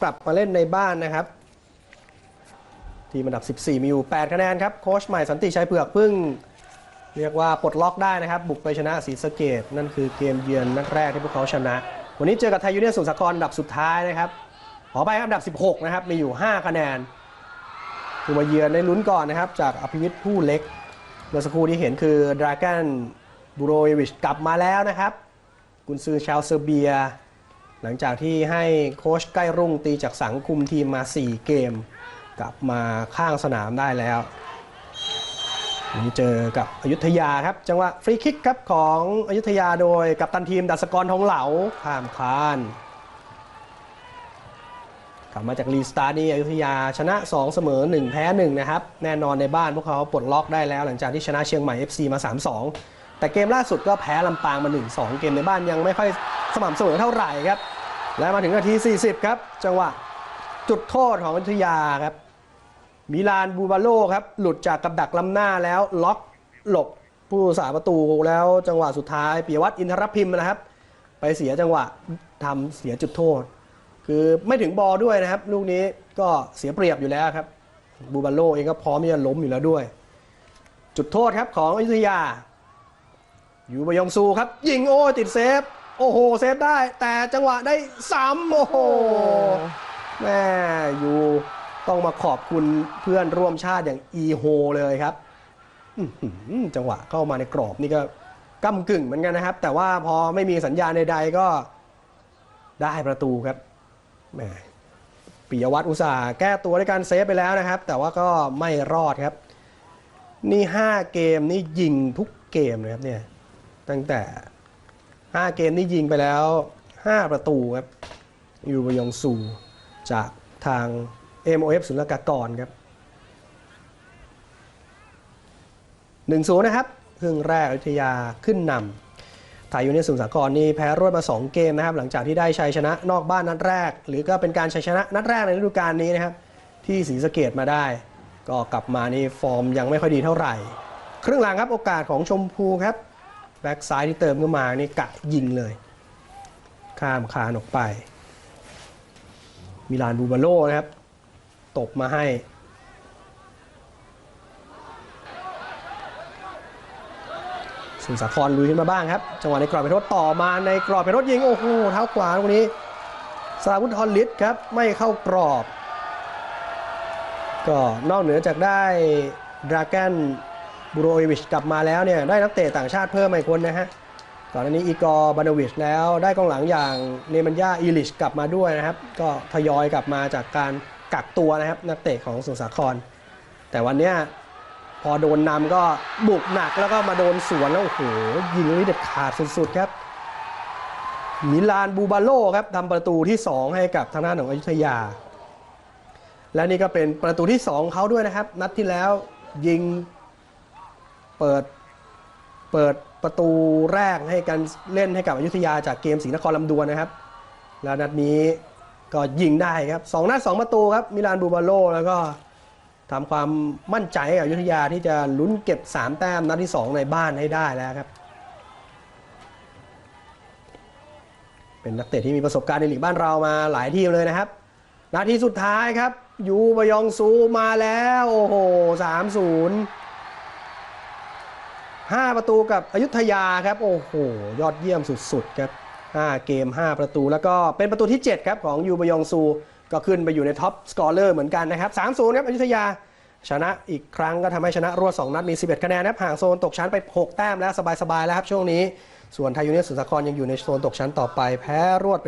กลับมาเล่นในบ้านนะครับ ทีมอันดับ 14 มีอยู่ 8 คะแนนครับ โค้ชใหม่สันติชัยเผือกเพิ่ง เรียกว่าปลดล็อกได้นะครับ บุกไปชนะศรีสะเกดนั่นคือเกมเยือนนัดแรกที่พวกเขาชนะ วันนี้เจอกับไทยยูเนียนสมุทรสาครอันดับสุดท้ายนะครับ ขอไปอันดับ 16 นะครับ มีอยู่ 5 คะแนนคือมาเยือนในลุ้นก่อนนะครับ จากอภิวิทย์ผู้เล็กเมื่อสักครู่ที่เห็นคือดรากันบูโรเอวิชกลับมาแล้วนะครับ กุนซือชาวเซอร์เบีย หลังจากที่ให้โค้ชใกล้รุ่งตีจากสังคุมทีมมา 4 เกม กลับมาข้างสนามได้แล้วนนี้เจอกับอยุธยาครับ จังหวะฟรีคิกครับของอยุธยาโดยกัปตันทีมดัสกรทองเหลาข้ามคานกลับมาจากรีสตาร์นี่อยุธยาชนะ 2 เสมอ 1 แพ้ 1 นะครับ แน่นอนในบ้านพวกเขาปลดล็อกได้แล้ว หลังจากที่ชนะเชียงใหม่ FC มา 3-2 แต่เกมล่าสุดก็แพ้ลำปางมา 1-2 เกมในบ้านยังไม่ค่อยสม่ำเสมอเท่าไหร่ครับ และมาถึงนาที 40 ครับ จังหวะจุดโทษของอยุธยาครับ มิลานบูบาโลครับ หลุดจากกับดักล้ำหน้าแล้วล็อกหลบผู้สาประตูแล้วจังหวะสุดท้ายปิยวัฒน์อินทรพิมพ์นะครับ ไปเสียจังหวะทำเสียจุดโทษ คือไม่ถึงบอลด้วยนะครับ ลูกนี้ก็เสียเปรียบอยู่แล้วครับบูบาโลเองก็พร้อมที่จะล้มอยู่แล้วด้วย จุดโทษครับของอยุธยา อยู่บยองซูครับ ยิงโอ้ติดเซฟ โอ้โหเซฟได้ แต่จังหวะได้ซ้ำโอ้โหแม่อยู่ต้องมาขอบคุณเพื่อนร่วมชาติอย่างอีโฮเลยครับอื้อหือจังหวะเข้ามาในกรอบนี่ก็ก้ากึ่งเหมือนกันนะครับ แต่ว่าพอไม่มีสัญญาณใดๆก็ได้ประตูครับแหมปิยวัฒน์อุตสาห์แก้ตัวด้วยการเซฟไปแล้วนะครับ แต่ว่าก็ไม่รอดครับ นี่ 5 เกมนี่ยิงทุกเกมเลยครับเนี่ยตั้งแต่ 5 เกมนี่ยิงไปแล้ว 5 ประตูครับยูบยองซูจากทาง MOF ศุลกากรครับ1-0นะครับครึ่งแรกอยุธยาขึ้นนำไทยยูเนียนสมุทรสาครนี่แพ้รวดมา 2 เกมนะครับ หลังจากที่ได้ชัยชนะนอกบ้านนัดแรก หรือก็เป็นการชัยชนะนัดแรกในฤดูกาลนี้นะครับ ที่ศรีสะเกดมาได้ ก็กลับมานี่ฟอร์มยังไม่ค่อยดีเท่าไหร่ ครึ่งหลังครับโอกาสของชมพูครับ แบ็กซ้ายที่เติมเข้ามานี่กะยิงเลย ข้ามคานออกไป มิลานบูบาโลนะครับ ตบมาให้ สุนสาครลุยขึ้นมาบ้างครับ จังหวะในกรอบไปโทษต่อมาในกรอบไปโทษยิง โอ้โหเท้าขวาตรงนี้สราวุธฮอลลิสครับ ไม่เข้ากรอบ ก็นอกเหนือจากได้ดรากัน บูโรเอวิชกลับมาแล้วเนี่ยได้นักเตะต่างชาติเพิ่มมาอีกคนนะฮะก่อนอันนี้อีกอร์บานวิชแล้วได้กองหลังอย่างเนมันยาอีลิชกลับมาด้วยนะครับ ก็ทยอยกลับมาจากการกักตัวนะครับนักเตะของสุสาคร แต่วันเนี้ยพอโดนนำก็บุกหนักแล้วก็มาโดนสวนแล้วโอ้โหยิงนี่เด็ดขาดสุดๆครับมิลานบูบาโลครับทำประตูที่ 2 ให้กับทางด้านของอยุธยา และนี่ก็เป็นประตูที่ 2เขาด้วยนะครับ นัดที่แล้วยิง เปิดเปิดประตูแรกให้กันเล่นให้กับอยุธยาจากเกมศรีนครลำดวนนะครับ แล้วนัดนี้ก็ยิงได้ครับสองนัดสองประตูครับมิลานบูบาโลแล้วก็ทำความมั่นใจให้กับอยุธยาที่จะลุ้นเก็บ 3 แต้มนัดที่ 2 ในบ้านให้ได้แล้วครับ เป็นนักเตะที่มีประสบการณ์ในลีกบ้านเรามาหลายทีมเลยนะครับ นาทีสุดท้ายครับ ยูบยองซูมาแล้ว โอ้โหสามศูนย์ 5 ประตูกับอยุธยาครับ โอ้โห ยอดเยี่ยมสุดๆครับ 5 เกม 5 ประตูแล้วก็เป็นประตูที่ 7 ครับของยูบยองซู ก็ขึ้นไปอยู่ในท็อปสกอร์เลอร์เหมือนกันนะครับ3-0ครับอยุธยาชนะอีกครั้งก็ทำให้ชนะรวด2นัดมี 11 คะแนนนะครับห่างโซนตกชั้นไป 6 แต้มแล้วสบายๆแล้วครับช่วงนี้ ส่วนไทยยูเนียนสุสาครยังอยู่ในโซนตกชั้นต่อไปแพ้รวด